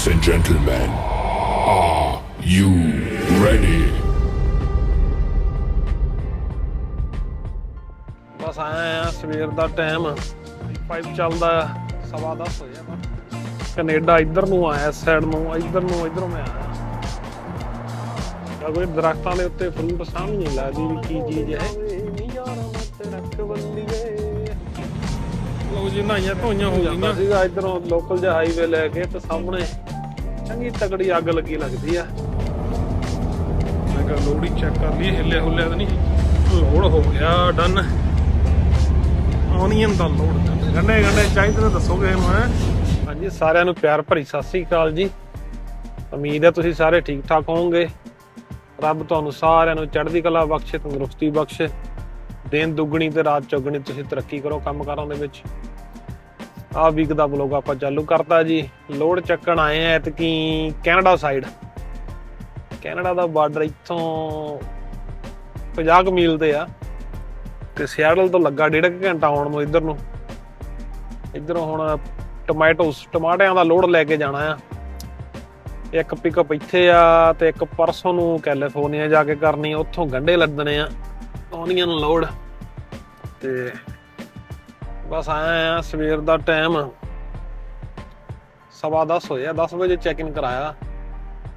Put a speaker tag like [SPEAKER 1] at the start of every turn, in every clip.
[SPEAKER 1] Ladies and gentlemen, are you ready?
[SPEAKER 2] ਬਸ ਆਇਆ ਆ ਸਵੇਰ ਦਾ ਟਾਈਮ ਪਾਈਪ ਚੱਲਦਾ ਸਵਾ 10 ਹੋਇਆ ਵਾ ਕੈਨੇਡਾ ਇੱਧਰ ਨੂੰ ਆਇਆ ਸਾਈਡ ਨੂੰ ਇੱਧਰ ਨੂੰ ਇੱਧਰੋਂ ਮੈਂ ਆਇਆ। ਆ ਕੋਈ ਦਰਖਤਾਂ ਦੇ ਉੱਤੇ ਫਰੂਟ ਸਾਹਮਣੇ ਨਹੀਂ ਲੱਗਦੀ ਵੀ ਕੀ ਚੀਜ਼ ਹੈ ਲੋ ਜੀ ਨਾਈਆਂ ਧੋਈਆਂ ਹੋ ਗਈਆਂ। ਸੀਗਾ ਇੱਧਰੋਂ ਲੋਕਲ ਜਿਹਾ ਹਾਈਵੇ ਲੈ ਕੇ ਤੇ ਸਾਹਮਣੇ ਚੰਗੀ ਤਕੜੀ ਅੱਗ ਲੱਗੀ ਲੱਗਦੀ ਆ। ਮੈਂ ਕਿਹਾ ਲੋੜੀ ਚੈੱਕ ਕਰ ਲਈ ਹਿੱਲਿਆ ਹੁੱਲਿਆ ਤਾਂ ਨਹੀਂ। ਲੋਡ ਹੋ ਗਿਆ ਡਨ। ਔਨੀਅਨ ਦਾ ਲੋਡ ਗੰਡੇ ਗੰਡੇ ਚਾਹੀਦੇ ਤਾਂ ਦੱਸੋਗੇ ਹੈ? ਹਾਂਜੀ ਸਾਰਿਆਂ ਨੂੰ ਪਿਆਰ ਭਰੀ ਸਤਿ ਸ੍ਰੀ ਅਕਾਲ ਜੀ। ਉਮੀਦ ਹੈ ਤੁਸੀਂ ਸਾਰੇ ਠੀਕ ਠਾਕ ਹੋਵੋਗੇ। ਰੱਬ ਤੁਹਾਨੂੰ ਸਾਰਿਆਂ ਨੂੰ ਚੜ੍ਹਦੀ ਕਲਾ ਬਖਸ਼ੇ ਤੰਦਰੁਸਤੀ ਬਖਸ਼ੇ। ਦਿਨ ਦੁੱਗਣੀ ਤੇ ਰਾਤ ਚੌਗਣੀ ਤੁਸੀਂ ਤਰੱਕੀ ਕਰੋ ਕੰਮ ਕਾਰਾਂ ਦੇ ਵਿੱਚ। ਆਹ ਵੀਕ ਦਾ ਬਲੌਗ ਆਪਾਂ ਚਾਲੂ ਕਰਤਾ ਜੀ। ਲੋਡ ਚੱਕਣ ਆਏ ਆ ਐਤਕੀ ਕੈਨੇਡਾ ਸਾਈਡ ਕੈਨੇਡਾ ਦਾ ਬਾਰਡਰ ਇੱਥੋਂ 50 ਕੁ ਮੀਲ ਤੇ ਆ। ਤੇ ਸਿਆਟਲ ਤੋਂ ਲੱਗਾ ਡੇਢ ਕੁ ਘੰਟਾ ਆਉਣ ਨੂੰ ਇੱਧਰ ਨੂੰ। ਇੱਧਰੋਂ ਹੁਣ ਟੋਮੈਟੋਸ, ਟਮਾਟਿਆਂ ਦਾ ਲੋਡ ਲੈ ਕੇ ਜਾਣਾ ਆ। ਇੱਕ ਪਿਕਅਪ ਇੱਥੇ ਆ ਤੇ ਇੱਕ ਪਰਸੋਂ ਨੂੰ ਕੈਲੀਫੋਰਨੀਆ ਜਾ ਕੇ ਕਰਨੀ ਆ ਉੱਥੋਂ ਗੰਡੇ ਲੱਦਣੇ ਆ। ਔਨੀਅਨ ਲੋਡ ਤੇ ਬਸ ਆਇਆ ਆ, ਸਵੇਰ ਦਾ ਟਾਈਮ ਸਵਾ 10 ਹੋਇਆ 10 ਵਜੇ ਚੈੱਕ ਇਨ ਕਰਾਇਆ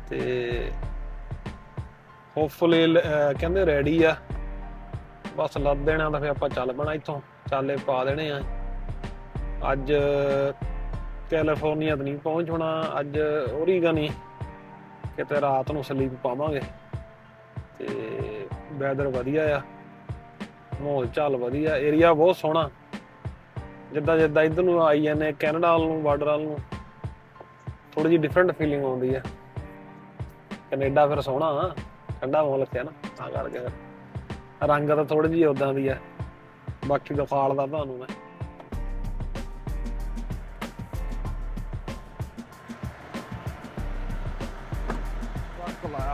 [SPEAKER 2] ਤੇ ਹੋਪਫੁਲੀ ਕਹਿੰਦੇ ਰੈਡੀ ਆ। ਬਸ ਲੱਦ ਦੇਣਾ ਤਾਂ ਫਿਰ ਆਪਾਂ ਚੱਲ ਪਣਾ ਇੱਥੋਂ, ਚਾਲੇ ਪਾ ਦੇਣੇ ਆ। ਅੱਜ ਕੈਲੀਫੋਰਨੀਆ ਤਾਂ ਨਹੀਂ ਪਹੁੰਚ ਹੋਣਾ ਅੱਜ ਓਰੀਗਨ ਹੀ ਕਿਤੇ ਰਾਤ ਨੂੰ ਸਲੀਪ ਪਾਵਾਂਗੇ। ਤੇ ਵੈਦਰ ਵਧੀਆ ਆ, ਮਾਹੌਲ ਚਾਲ ਵਧੀਆ ਏਰੀਆ ਬਹੁਤ ਸੋਹਣਾ। ਜਿੱਦਾਂ ਜਿੱਦਾਂ ਇੱਧਰ ਨੂੰ ਆਈ ਜਾਂਦੇ ਕੈਨੇਡਾ ਵੱਲ ਨੂੰ, ਬਾਰਡਰ ਵੱਲ ਨੂੰ ਥੋੜੀ ਜਿਹੀ ਡਿਫਰੈਂਟ ਫੀਲਿੰਗ ਆਉਂਦੀ ਹੈ ਕੈਨੇਡਾ ਫਿਰ ਸੋਹਣਾ ਠੰਡਾ ਮੁਲਕ ਹੈ ਨਾ, ਤਾਂ ਕਰਕੇ ਰੰਗ ਤਾਂ ਥੋੜੀ ਜਿਹੀ ਉਦਾਂ ਦੀ ਆ, ਬਾਕੀ ਦਿਖਾਲਦਾ ਤੁਹਾਨੂੰ ਮੈਂ।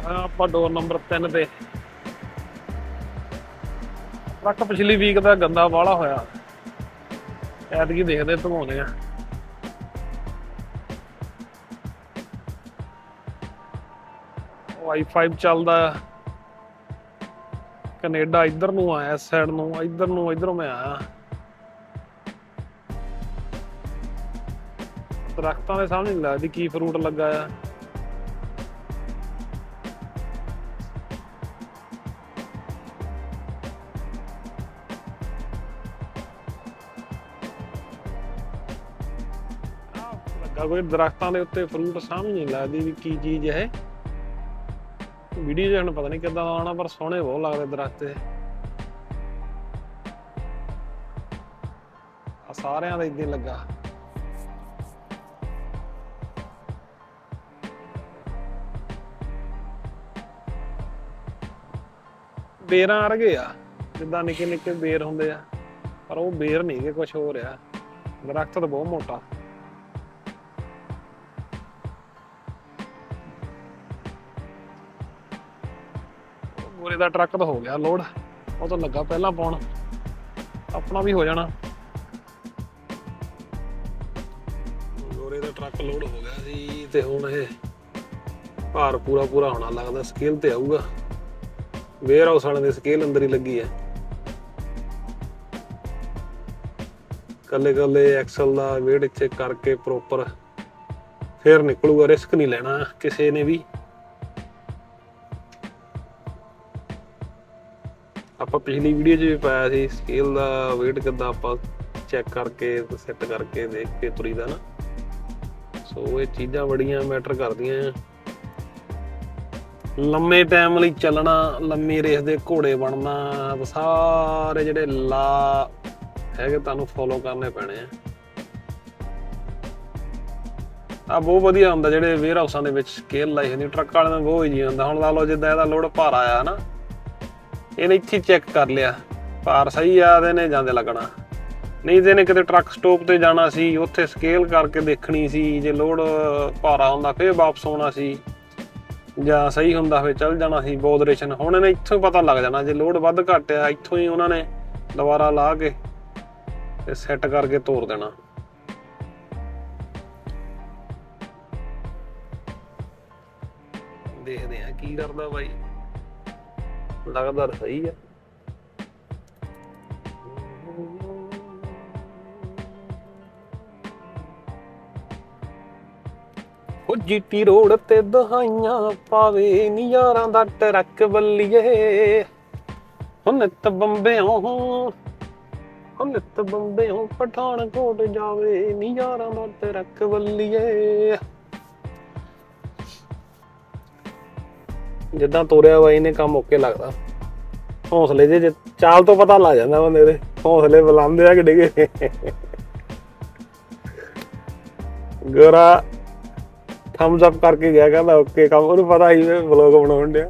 [SPEAKER 2] ਆਪਾਂ ਡੋਰ ਨੰਬਰ 3 ਤੇ। ਟਰੱਕ ਪਿਛਲੀ ਵੀਕ ਦਾ ਗੰਦਾ ਵਾਲਾ ਹੋਇਆ। ਐਤਕੀ ਦੇਖਦੇ ਧਵਾਉਣੇ ਆ। ਵਾਈਫਾਈ ਚੱਲਦਾ ਆ। ਕੈਨੇਡਾ ਇੱਧਰ ਨੂੰ ਆਇਆ, ਇਸ ਸਾਈਡ ਨੂੰ, ਇੱਧਰ ਨੂੰ, ਇੱਧਰੋਂ ਮੈਂ ਆਇਆ। ਦਰਖਤਾਂ ਦੇ ਸਾਹਮਣੇ ਨਹੀਂ ਲੱਗਦੀ ਕੀ ਫਰੂਟ ਲੱਗਾ ਆ। ਆਹ ਕੋਈ ਦਰਖਤਾਂ ਦੇ ਉੱਤੇ ਫਰੂਟ ਸਮਝ ਨਹੀਂ ਲੱਗਦੀ ਵੀ ਕੀ ਚੀਜ਼ ਹੈ ਵੀਡੀਓ 'ਚ ਪਤਾ ਨਹੀਂ ਕਿੱਦਾਂ ਦਾ ਆਉਣਾ, ਪਰ ਸੋਹਣੇ ਬਹੁਤ ਲੱਗਦੇ ਦਰਖਤ ਇਹ। ਆ ਸਾਰਿਆਂ ਦਾ ਇਦਾਂ ਲੱਗਾ। ਬੇਰਾਂ ਵਰਗੇ ਆ, ਜਿੱਦਾਂ ਨਿੱਕੇ ਨਿੱਕੇ ਬੇਰ ਹੁੰਦੇ ਆ, ਪਰ ਉਹ ਬੇਰ ਨਹੀਂ ਗੇ ਕੁਝ ਹੋ ਰਿਹਾ। ਦਰਖਤ ਤਾਂ ਬਹੁਤ ਮੋਟਾ। ਦਾ ਟਰੱਕ ਤਾਂ ਹੋ ਗਿਆ, ਲੋਡ। ਉਹ ਤਾਂ ਲੱਗਾ ਪਹਿਲਾਂ ਪਾਉਣ। ਆਪਣਾ ਵੀ ਹੋ ਜਾਣਾ। ਗੋਰੇ ਦਾ ਟਰੱਕ ਲੋਡ ਹੋ ਗਿਆ ਸੀ ਤੇ ਹੁਣ ਇਹ ਭਾਰ ਪੂਰਾ ਪੂਰਾ ਹੋਣਾ ਲੱਗਦਾ ਸਕੇਲ ਤੇ ਆਊਗਾ। ਵੇਅਰ ਹਾਊਸ ਵਾਲਿਆਂ ਦੇ ਸਕੇਲ ਅੰਦਰ ਹੀ ਲੱਗੀ ਹੈ। ਕੱਲੇ ਕੱਲੇ ਐਕਸਲ ਦਾ ਵੇਟ ਚੈੱਕ ਕਰਕੇ ਪ੍ਰੋਪਰ ਫੇਰ ਨਿਕਲੂਗਾ ਰਿਸਕ ਨਹੀਂ ਲੈਣਾ ਕਿਸੇ ਨੇ ਵੀ। ਆਪਾਂ ਪਿਛਲੀ ਵੀਡੀਓ 'ਚ ਵੀ ਪਾਇਆ ਸੀ ਸਕੇਲ ਦਾ weight ਕਿੱਦਾਂ ਆਪਾਂ ਚੈੱਕ ਕਰਕੇ ਸੈੱਟ ਕਰਕੇ ਦੇਖ ਕੇ ਤੁਰੀਦਾ ਨਾ। ਸੋ ਇਹ ਚੀਜ਼ਾਂ ਬੜੀਆਂ ਮੈਟਰ ਕਰਦੀਆਂ ਆ। ਲੰਮੇ ਟਾਈਮ ਲਈ ਚੱਲਣਾ, ਲੰਮੀ ਰੇਸ ਦੇ ਘੋੜੇ ਬਣਨਾ ਸਾਰੇ ਜਿਹੜੇ ਲਾ ਹੈਗੇ ਤੁਹਾਨੂੰ ਫੋਲੋ ਕਰਨੇ ਪੈਣੇ ਆ। ਆ ਬਹੁਤ ਵਧੀਆ ਹੁੰਦਾ ਜਿਹੜੇ ਵੇਅਰ ਹਾਊਸਾਂ ਦੇ ਵਿੱਚ ਸਕੇਲ ਲਾਈ ਹੁੰਦੀ ਟਰੱਕ ਵਾਲਿਆਂ ਨੂੰ ਬਹੁਤ ਹੀ ਹੁੰਦਾ। ਹੁਣ ਲਾ ਲਓ, ਜਿੱਦਾਂ ਇਹਦਾ ਲੋਡ ਭਾਰਾ ਆਇਆ ਨਾ ਇਹਨੇ ਇੱਥੇ ਚੈੱਕ ਕਰ ਲਿਆ। ਭਾਰ ਸਹੀ ਆ ਤੇ ਨੇ ਜਾਂਦੇ ਲੱਗਣਾ। ਨਹੀਂ ਤੇ ਇਹਨੇ ਕਿਤੇ ਟਰੱਕ ਸਟਾਪ ਤੇ ਜਾਣਾ ਸੀ, ਉੱਥੇ ਸਕੇਲ ਕਰਕੇ ਦੇਖਣੀ ਸੀ, ਜੇ ਲੋਡ ਭਾਰਾ ਹੁੰਦਾ ਫੇਰ ਵਾਪਸ ਆਉਣਾ ਸੀ। ਜਾਂ ਸਹੀ ਹੁੰਦਾ ਫੇਰ ਚੱਲ ਜਾਣਾ ਸੀ ਬੋਦਰੇਸ਼ਨ ਹੁਣ ਇਹਨੇ ਇੱਥੋਂ ਹੀ ਪਤਾ ਲੱਗ ਜਾਣਾ, ਜੇ ਲੋਡ ਵੱਧ ਘੱਟ ਆ, ਇੱਥੋਂ ਹੀ ਉਹਨਾਂ ਨੇ ਦੁਬਾਰਾ ਲਾ ਕੇ ਤੇ ਸੈੱਟ ਕਰਕੇ ਤੋਰ ਦੇਣਾ। ਦੇਖਦੇ ਆ ਕੀ ਕਰਦਾ ਬਾਈ। ਲੱਗਦਾ ਤਾਂ ਸਹੀ ਆ। ਉਹ ਜੀਟੀ ਰੋਡ ਤੇ ਦਹਾਈਆਂ ਪਾਵੇ ਨੀ ਯਾਰਾਂ ਦਾ ਟਰੱਕ ਬੱਲੀਏ। ਹੁਣ ਨਿੱਤ ਬੰਬਿਓਂ ਹੁਣ ਨਿੱਤ ਬੰਬਿਓਂ ਪਠਾਨਕੋਟ ਜਾਵੇ ਨੀ ਯਾਰਾਂ ਦਾ ਟਰੱਕ ਬੱਲੀਏ। ਜਿੱਦਾਂ ਤੋਰਿਆ ਬਾਈ ਨੇ ਕੰਮ ਓਕੇ ਲੱਗਦਾ। ਹੌਸਲੇ ਜੇ ਚਾਲ ਤੋਂ ਪਤਾ ਲੱਗ ਜਾਂਦਾ ਬੰਦੇ ਦੇ। ਹੌਸਲੇ ਬੁਲੰਦ ਆ ਕਿ। ਡਿਗੇ ਗੋਰਾ ਥੰਬਸ ਅਪ ਕਰਕੇ ਗਿਆ ਕਹਿੰਦਾ, ਓਕੇ ਕੰਮ। ਉਹਨੂੰ ਪਤਾ ਹੀ ਮੈਂ ਵਲੌਗ ਬਣਾਉਣ ਡਿਆ।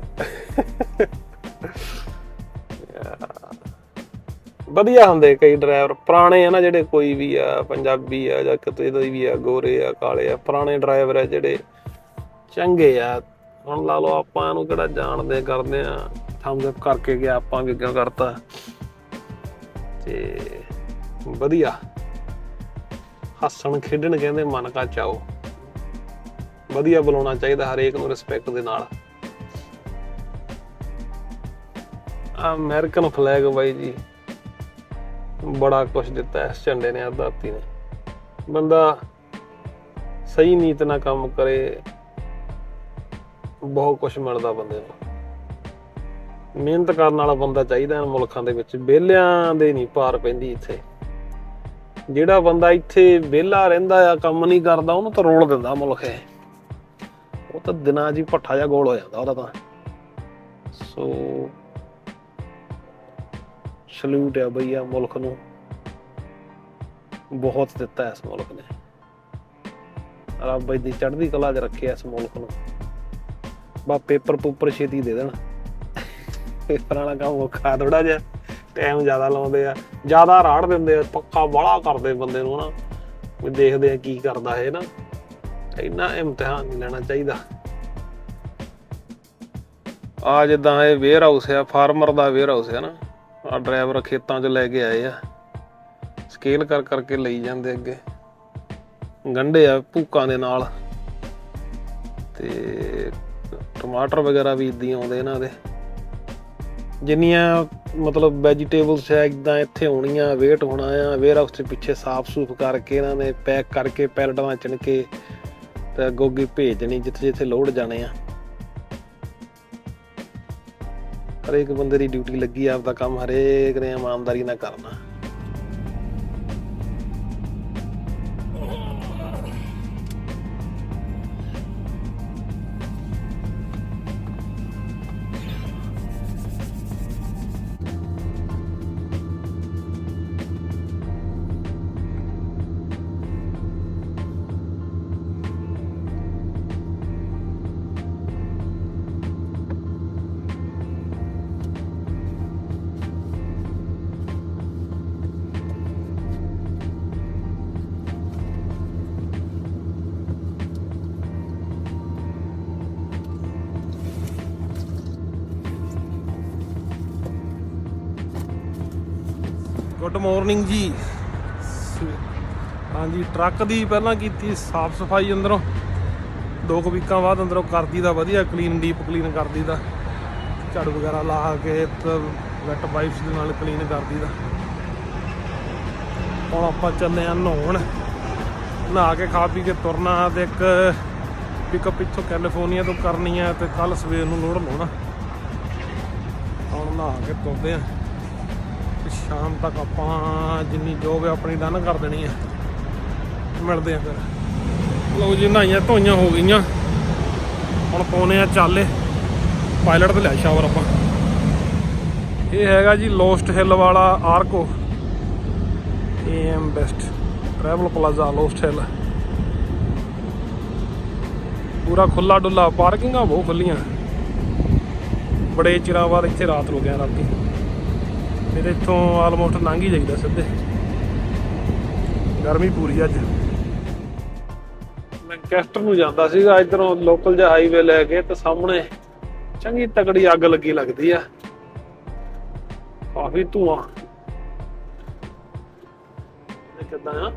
[SPEAKER 2] ਵਧੀਆ ਹੁੰਦੇ ਕਈ ਡਰਾਈਵਰ ਪੁਰਾਣੇ ਆ ਨਾ ਜਿਹੜੇ ਕੋਈ ਵੀ ਆ, ਪੰਜਾਬੀ ਆ ਜਾਂ ਕਿਤੇ ਦੇ ਵੀ ਆ, ਗੋਰੇ ਆ, ਕਾਲੇ ਆ, ਪੁਰਾਣੇ ਡਰਾਈਵਰ ਆ ਜਿਹੜੇ ਚੰਗੇ ਆ। ਹੁਣ ਲਾ ਲਓ ਆਪਾਂ ਇਹਨੂੰ ਕਿਹੜਾ ਜਾਣਦੇ ਕਰਦੇ ਆ ਥੰਬਸ ਅਪ ਕਰਕੇ ਗਿਆ ਆਪਾਂ ਵੀ ਅੱਗੇ ਕਰਤਾ। ਤੇ ਵਧੀਆ। ਹੱਸਣ ਖੇਡਣ ਕਹਿੰਦੇ ਮਨ ਕਾ ਚਾਓ। ਵਧੀਆ ਬੁਲਾਉਣਾ ਚਾਹੀਦਾ ਹਰੇਕ ਨੂੰ ਰਿਸਪੈਕਟ ਦੇ ਨਾਲ। ਅਮਰੀਕਨ ਫਲੈਗ ਬਾਈ ਜੀ। ਬੜਾ ਕੁਝ ਦਿੱਤਾ ਇਸ ਝੰਡੇ ਨੇ ਆਜ਼ਾਦੀ ਨੇ। ਬੰਦਾ ਸਹੀ ਨੀਤ ਨਾਲ ਕੰਮ ਕਰੇ। ਬਹੁਤ ਕੁਝ ਮਿਲਦਾ ਬੰਦੇ ਨੂੰ। ਮਿਹਨਤ ਕਰਨ ਵਾਲਾ ਬੰਦਾ ਚਾਹੀਦਾ ਇਹਨਾਂ ਮੁਲਕਾਂ ਦੇ ਵਿੱਚ। ਵਿਹਲਿਆਂ ਦੇ ਨਹੀਂ ਪਾਰ ਪੈਂਦੀ ਇੱਥੇ। ਜਿਹੜਾ ਬੰਦਾ ਇੱਥੇ ਵਿਹਲਾ ਰਹਿੰਦਾ ਆ, ਕੰਮ ਨਹੀਂ ਕਰਦਾ, ਉਹਨੂੰ ਤਾਂ ਰੋਲ ਦਿੰਦਾ ਮੁਲਕ ਇਹ। ਉਹ ਤਾਂ ਦਿਨਾਂ 'ਚ ਭੱਠਾ ਜਿਹਾ ਗੋਲ ਹੋ ਜਾਂਦਾ ਉਹਦਾ ਤਾਂ। ਸੋ ਸਲੂਟ ਆ ਬਈਆ ਮੁਲਕ ਨੂੰ। ਬਹੁਤ ਦਿੱਤਾ ਇਸ ਮੁਲਕ ਨੇ। ਰੱਬ ਦੀ ਚੜ੍ਹਦੀ ਕਲਾ 'ਚ ਰੱਖਿਆ ਇਸ ਮੁਲਕ ਨੂੰ। ਬਾ ਪੇਪਰ ਪੂਪਰ ਛੇਤੀ ਦੇ ਦੇਣ। ਪੇਪਰਾਂ ਵਾਲਾ ਕੰਮ ਔਖਾ ਥੋੜਾ ਜਿਹਾ ਟਾਈਮ ਜ਼ਿਆਦਾ ਲਾਉਂਦੇ ਆ, ਜ਼ਿਆਦਾ ਰਾੜ ਦਿੰਦੇ ਆ, ਪੱਕਾ ਬਾਲਾ ਕਰਦੇ ਬੰਦੇ ਨੂੰ ਨਾ, ਵੀ ਦੇਖਦੇ ਆ ਕੀ ਕਰਦਾ ਹੈ ਨਾ। ਇੰਨਾ ਇਮਤਿਹਾਨ ਨਹੀਂ ਲੈਣਾ ਚਾਹੀਦਾ। ਆ ਜਿੱਦਾਂ ਇਹ ਵੇਅਰ ਹਾਊਸ ਆ ਫਾਰਮਰ ਦਾ ਵੇਅਰ ਹਾਊਸ ਹੈ ਨਾ ਆ ਡਰਾਈਵਰ ਖੇਤਾਂ 'ਚ ਲੈ ਕੇ ਆਏ ਆ। ਸਕੇਲ ਕਰ ਕਰਕੇ ਲਈ ਜਾਂਦੇ ਅੱਗੇ। ਗੰਢੇ ਆ ਭੂਕਾਂ ਦੇ ਨਾਲ। ਤੇ ਟਮਾਟਰ ਵਗੈਰਾ ਵੀ ਇਦਾਂ ਆਉਂਦੇ ਇਹਨਾਂ ਦੇ। ਜਿੰਨੀਆਂ ਮਤਲਬ ਵੈਜੀਟੇਬਲਸ ਹੈ, ਇਦਾਂ ਇੱਥੇ ਹੋਣੀਆਂ ਵੇਟ ਹੋਣਾ ਆ ਵੇਅਰ ਹਾਊਸ ਦੇ ਪਿੱਛੇ ਸਾਫ਼ ਸੂਫ ਕਰਕੇ ਇਹਨਾਂ ਨੇ ਪੈਕ ਕਰਕੇ ਪੈਲਟਾਂ ਚਣ ਕੇ ਤੇ ਅੱਗੋਂ ਭੇਜ ਦੇਣੀ ਜਿੱਥੇ ਜਿੱਥੇ ਲੋਡ ਜਾਣੇ ਆ। ਹਰੇਕ ਬੰਦੇ ਦੀ ਡਿਊਟੀ ਲੱਗੀ ਆ, ਆਪਦਾ ਕੰਮ ਹਰੇਕ ਨੇ ਇਮਾਨਦਾਰੀ ਨਾਲ ਕਰਨਾ। ਗੁੱਡ ਮਾਰਨਿੰਗ ਜੀ। ਹਾਂਜੀ, ਟਰੱਕ ਦੀ ਪਹਿਲਾਂ ਕੀਤੀ ਸਾਫ਼ ਸਫ਼ਾਈ ਅੰਦਰੋਂ। ਦੋ ਕੁ ਵੀਕਾਂ ਬਾਅਦ ਅੰਦਰੋਂ ਕਰਦੀ ਦਾ ਵਧੀਆ ਕਲੀਨ ਡੀਪ ਕਲੀਨ ਕਰਦੀ ਦਾ। ਝਾੜੂ ਵਗੈਰਾ ਲਾ ਕੇ ਵੈਟ ਵਾਈਪਸ ਦੇ ਨਾਲ ਕਲੀਨ ਕਰਦੀ ਦਾ। ਹੁਣ ਆਪਾਂ ਚੱਲੇ ਆ ਨਹਾਉਣ। ਨਹਾ ਕੇ ਖਾ ਪੀ ਕੇ ਤੁਰਨਾ ਤੇ ਇੱਕ ਪਿਕਅਪ ਇੱਥੋਂ ਕੈਲੀਫੋਰਨੀਆ ਤੋਂ ਕਰਨੀ ਆ ਤੇ ਕੱਲ ਸਵੇਰ ਨੂੰ ਲੋੜ ਲਾਉਣਾ। ਹੁਣ ਨਹਾ ਕੇ ਤੁਰਦੇ ਆ ਸ਼ਾਮ ਤੱਕ ਆਪਾਂ ਜਿੰਨੀ ਜੋਬ ਹੈ ਆਪਣੀ ਡਨ ਕਰ ਦੇਣੀ ਹੈ। ਮਿਲਦੇ ਆ ਫਿਰ। ਲਓ ਜੀ, ਨਹਾਈਆਂ ਧੋਈਆਂ ਹੋ ਗਈਆਂ। ਹੁਣ ਪਾਉਨੇ ਆ ਚਾਲੇ। ਪਾਇਲਟ ਤੇ ਲੈ ਸ਼ਾਵਰ ਆਪਾਂ। ਇਹ ਹੈਗਾ ਜੀ ਲੋਸਟ ਹਿੱਲ ਵਾਲਾ ARCO AM best travel plaza Lost Hill ਪੂਰਾ ਖੁੱਲਾ ਡੁੱਲਾ ਪਾਰਕਿੰਗਾਂ ਬਹੁਤ ਖੁੱਲੀਆਂ ਬੜੇ ਚਿਰਾਂ ਬਾਅਦ ਇੱਥੇ ਰਾਤ ਰੁਕਿਆ ਰਾਤੀ। ਇਹਦੇ ਇੱਥੋਂ ਆਲਮੋਸਟ ਲੰਘ ਹੀ ਜਾਈਦਾ ਸਿੱਧੇ। ਗਰਮੀ ਪੂਰੀ ਅੱਜ। ਮੈਂ ਕੈਸਟਰ ਨੂੰ ਜਾਂਦਾ ਸੀਗਾ, ਇਧਰੋਂ ਲੋਕਲ ਜਿਹਾ ਹਾਈਵੇ ਲੈ ਕੇ ਤੇ ਸਾਹਮਣੇ ਚੰਗੀ ਤਕੜੀ ਅੱਗ ਲੱਗੀ ਲੱਗਦੀ ਆ। ਕਾਫੀ ਧੂਆਂ। ਕਿਦਾਂ ਕਿੱਦਾਂ ਆ?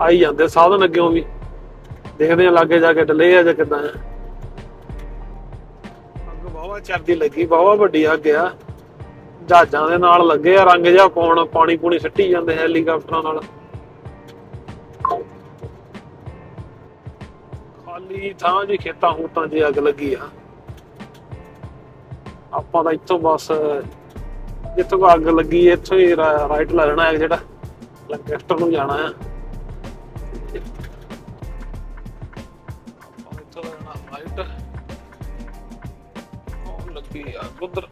[SPEAKER 2] ਆਈ ਜਾਂਦੇ, ਸਾਧਨ ਅੱਗੇੋਂ ਵੀ। ਦੇਖਦੇ ਆ ਲਾਗੇ ਜਾ ਕੇ ਡਲੇ ਆ ਜਾਂ ਕਿੱਦਾਂ ਆ। ਹਵਾ ਚਰਦੀ ਲੱਗੀ ਬਹੁਤ ਵੱਡੀ ਅੱਗ ਆ। ਜਹਾਜ਼ਾਂ ਦੇ ਨਾਲ ਲੱਗੇ ਆ, ਰੰਗ ਜਿਹਾ ਪਾਉਣ, ਪਾਣੀ ਪੂਣੀ ਸਿੱਟੀ ਜਾਂਦੇ ਹੈਲੀਕਾਪਟਰਾਂ ਨਾਲ। ਖਾਲੀ ਥਾਂ ਜੀ ਖੇਤਾਂ ਹੂਤਾਂ 'ਚ ਅੱਗ ਲੱਗੀ ਆ। ਆਪਾਂ ਤਾਂ ਇੱਥੋਂ ਬਸ, ਜਿੱਥੋਂ ਕੁ ਅੱਗ ਲੱਗੀ, ਇੱਥੋਂ ਹੀ ਰਾਈਟ ਲੈ ਲੈਣਾ ਹੈ ਜਿਹੜਾ ਲੰਕੈਸਟਰ ਨੂੰ ਜਾਣਾ ਆ। ਇੱਥੋਂ ਲੈਣਾ ਰਾਈਟ ਉਹ ਲੱਗੀ ਆ, ਉਧਰ।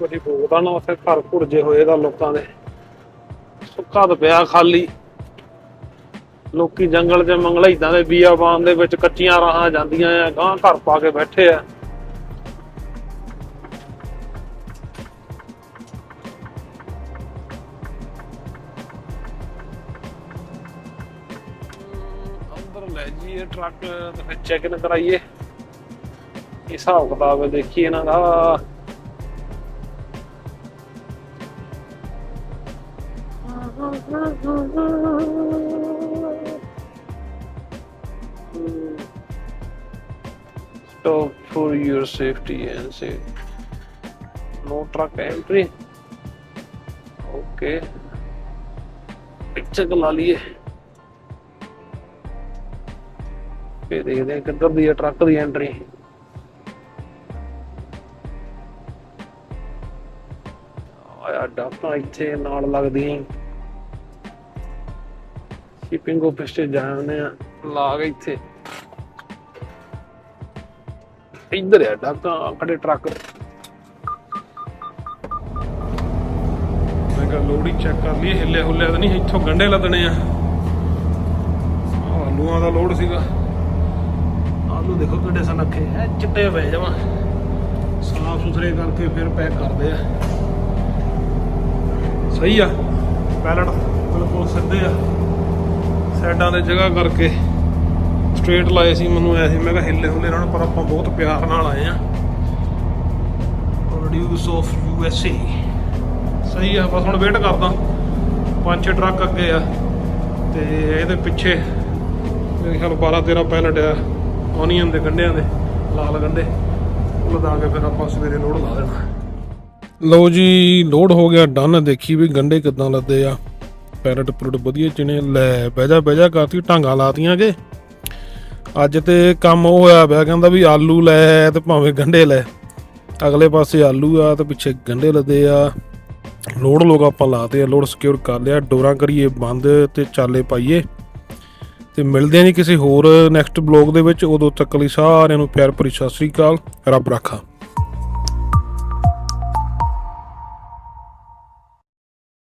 [SPEAKER 2] ਕਈ ਭੋਗਦਾ ਨਾ, ਉੱਥੇ ਘਰ ਘੁਰਜੇ ਹੋਏ ਦਾ ਲੋਕਾਂ ਦੇ। ਸੁੱਕਾ ਤਾਂ ਪਿਆ ਖਾਲੀ। ਲੋਕੀ ਜੰਗਲ 'ਚ ਮੰਗਲਈਦਾਂ ਦੇ ਬੀਆਬਾਨ ਦੇ ਵਿੱਚ ਕੱਚੀਆਂ ਰਾਹਾਂ ਜਾਂਦੀਆਂ ਆ ਗਾਂ ਘਰ ਪਾ ਕੇ ਬੈਠੇ ਆ। ਅੰਦਰ ਲੈ ਜੀਏ ਟਰੱਕ ਤੇ ਫਿਰ ਚੈੱਕ ਕਰਾਈਏ। ਹਿਸਾਬ ਕਿਤਾਬ ਦੇਖੀਏ ਇਹਨਾਂ ਦਾ। Stop for your safety and say, no truck entry. Okay. ਪਿੱਛੇ ਲਾ ਲਈਏ ਫੇਰ ਦੇਖਦੇ ਹਾਂ ਕਿੱਧਰ ਦੀ ਹੈ ਟਰੱਕ ਦੀ ਐਂਟਰੀ ਆਇਆ ਡਾਕਟਰ ਇੱਥੇ ਨਾਲ ਲੱਗਦੀਆਂ ਸ਼ਿਪਿੰਗ ਆਫਿਸ ਤੇ ਜਾਣੇ ਆ ਲਾਗ ਇੱਥੇ। ਇੱਧਰ ਆ ਡਾਕਟਰ ਖੜੇ ਟਰੱਕ ਮੈਂ ਕਿਹਾ ਲੋੜੀ ਚੈੱਕ ਕਰ ਲਈ ਹਿੱਲੇ ਹੁੱਲੇ ਤਾਂ ਨਹੀਂ ਇੱਥੋਂ ਗੰਡੇ ਲੱਦਣੇ ਆ। ਆਲੂਆਂ ਦਾ ਲੋਡ ਸੀਗਾ। ਆਲੂ ਦੇਖੋ ਕਿੱਡੇ ਸਨੱਖੇ ਐ ਚਿੱਟੇ ਪਏ ਜਮਾ। ਸਾਫ਼ ਸੁਥਰੇ ਕਰਕੇ ਫਿਰ ਪੈਕ ਕਰਦੇ ਆ। ਸਹੀ ਆ। ਪੈਲਟ ਬਿਲਕੁਲ ਸਿੱਧੇ ਆ। ਸਾਈਡਾਂ ਦੇ ਜਗ੍ਹਾ ਕਰਕੇ ਸਟ੍ਰੇਟ ਲਾਏ ਸੀ ਮੈਨੂੰ ਐ ਸੀ। ਮੈਂ ਕਿਹਾ ਹਿੱਲੇ ਹੁੱਲੇ ਰਹਿਣ, ਪਰ ਆਪਾਂ ਬਹੁਤ ਪਿਆਰ ਨਾਲ ਆਏ ਆ produce of U S A ਸਹੀ ਆ, ਬਸ ਹੁਣ ਵੇਟ ਕਰਦਾ। ਪੰਜ ਛੇ ਟਰੱਕ ਅੱਗੇ ਆ, ਤੇ ਇਹਦੇ ਪਿੱਛੇ ਮੇਰੇ ਖਿਆਲ 12 13 ਪੈਲਟ ਆ ਓਨੀਅਨ ਦੇ ਗੰਢਿਆਂ ਦੇ, ਲਾਲ ਗੰਢੇ। ਉਹ ਲਦਾ ਕੇ ਫਿਰ ਆਪਾਂ ਸਵੇਰੇ ਲੋਡ ਲਾ ਦੇਣਾ। ਲਓ ਜੀ, ਲੋਡ ਹੋ ਗਿਆ, ਡਨ। ਦੇਖੀ ਵੀ ਗੰਢੇ ਕਿਦਾਂ ਲੱਦੇ ਆ। ਪੈਰਟ ਪੁਰਟ ਵਧੀਆ ਚਿਣੇ, ਲੈ ਬਹਿ ਜਾ ਬਹਿ ਜਾ ਕਰਤੀ ਢਾਂਗਾ ਲਾਤੀਆਂ ਕਿ। ਅੱਜ ਤੇ ਕੰਮ ਉਹ ਹੋਇਆ ਪਿਆ, ਕਹਿੰਦਾ ਵੀ ਆਲੂ ਲੈ, ਤੇ ਭਾਵੇਂ ਗੰਢੇ ਲੈ। ਅਗਲੇ ਪਾਸੇ ਆਲੂ ਆ, ਤੇ ਪਿੱਛੇ ਗੰਢੇ ਲੱਦੇ ਆ। ਲੋਡ ਲੋਕ ਆਪਾਂ ਲਾਤੇ ਆ ਲੋਡ ਸਿਕਿਉਰ ਕਰ ਲਿਆ, ਡੋਰਾਂ ਕਰੀਏ ਬੰਦ ਤੇ ਚਾਲੇ ਪਾਈਏ। ਤੇ ਮਿਲਦੇ ਆ ਕਿਸੇ ਹੋਰ ਨੈਕਸਟ ਬਲੌਗ ਦੇ ਵਿੱਚ, ਉਦੋਂ ਤੱਕ ਲਈ ਸਾਰਿਆਂ ਨੂੰ ਪਿਆਰ ਭਰੀ ਸਤਿ ਸ੍ਰੀ ਅਕਾਲ, ਰੱਬ ਰਾਖਾ।